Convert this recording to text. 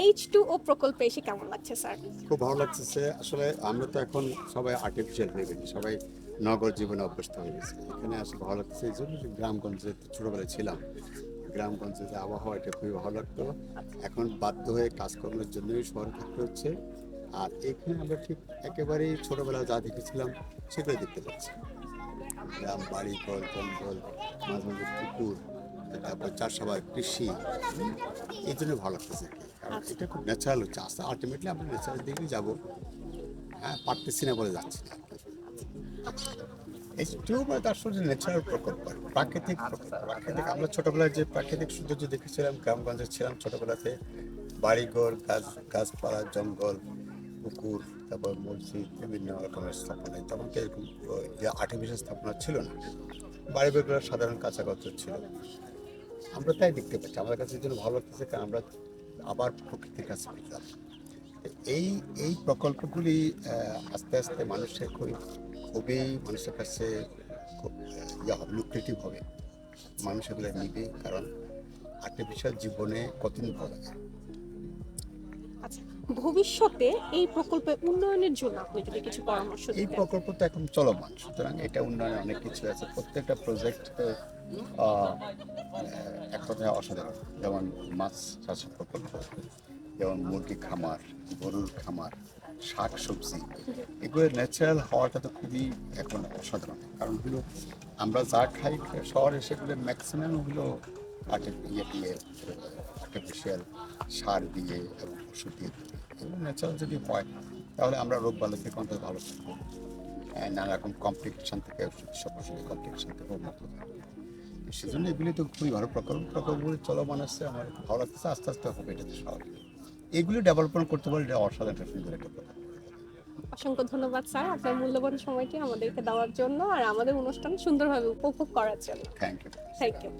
H two ও প্রকল্পে এসে কেমন লাগছে, স্যার? খুব ভালো লাগতেছে আসলে আমরা তো এখন সবাই আর্টিফিশিয়াল হয়ে গেছি সবাই নগর জীবনে অভ্যস্ত হয়ে গেছে। এখানে আসলে ভালো লাগছে, এই জন্য গ্রামগঞ্জে ছোটোবেলায় ছিলাম। গ্রামগঞ্জে যে আবহাওয়া, এটা খুবই ভালো লাগতো। এখন বাধ্য হয়ে কাজকর্মের জন্যই শহরে থাকতে হচ্ছে। আর এখানে আমরা ঠিক একেবারেই ছোটোবেলায় যা দেখেছিলাম সেটাই দেখতে পাচ্ছি। গ্রাম বাড়ি কল জঙ্গল মাঝে মাঝে পুকুর, তারপর চাষাবাদ কৃষি, এই জন্য ভালো লাগতেছে। কারণ এটা খুব ন্যাচারাল হচ্ছে। আস্তে আলটিমেটলি আমরা ন্যাচারাল দিকেই যাব। হ্যাঁ পারতেছি না বলে যাচ্ছি। এই টিউবার আসলে ন্যাচারাল প্রকল্প প্রাকৃতিক প্রাকৃতিক, আমরা ছোটবেলায় যে প্রাকৃতিক সৌন্দর্য দেখেছিলাম, গ্রামগঞ্জে ছিলাম ছোটবেলাতে। বাড়িঘর, গাছ, গাছপালা, জঙ্গল, পুকুর, তারপর মসজিদ, বিভিন্ন রকমের স্থাপনা। তখন তো এরকম যে আর্টিফিশিয়াল স্থাপনা ছিল না? বাড়ি বেগুলো সাধারণ কাঁচাগত ছিল। আমরা তাই দেখতে পাচ্ছি। আমাদের কাছে জন্য ভালো লাগতেছে, কারণ আমরা আবার প্রকৃতির কাছে পেতাম এই এই প্রকল্পগুলি আস্তে আস্তে মানুষের খুবই খুবই মানুষের কাছে খুব হবে লুক্রেটিভ হবে। মানুষ এগুলো নিবে, কারণ আর্টিফিশিয়াল জীবনে কতদিন ভালো যায় আচ্ছা ভবিষ্যতে এই প্রকল্পের উন্নয়নের জন্য আপনি যদি কিছু পরামর্শ এই প্রকল্প তো এখন চলমান সুতরাং এটা উন্নয়নে অনেক কিছু আছে। প্রত্যেকটা প্রজেক্ট এক কথায় অসাধারণ। যেমন মাছ চাষের প্রকল্প যেমন মুরগি খামার গরুর খামার শাক সবজি এগুলো ন্যাচারাল হওয়াটা তো খুবই এখন অসাধারণ। কারণ হলো আমরা যা খাই শহরে সেগুলো ম্যাক্সিমাম হলো আর্টি- দিয়ে আর্টিফিশিয়াল সার দিয়ে এবং ওষুধ দিয়ে তৈরি। এগুলো ন্যাচারাল যদি হয় তাহলে আমরা রোগ বালা থেকে অন্তত ভালো থাকব নানা রকম কমপ্লিকেশন থেকে ওষুধ সব ওষুধের কমপ্লিকেশন থেকে মুক্ত থাকব সেজন্য এগুলি তো খুবই ভালো প্রকল্প। প্রকল্পগুলি চলমান আসছে আমার ভালো লাগতেছে আস্তে আস্তে হবে এটা তো স্বাভাবিক। এগুলি ডেভেলপমেন্ট করতে পারলে এটা অসাধারণ একটা সুন্দর একটা প্রকল্প। অসংখ্য ধন্যবাদ স্যার আপনার মূল্যবান সময়টি আমাদেরকে দেওয়ার জন্য আর আমাদের অনুষ্ঠান সুন্দরভাবে উপভোগ করার জন্য। Thank you thank you